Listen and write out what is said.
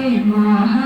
স্মৃতির পটেতে মহা পরিচয়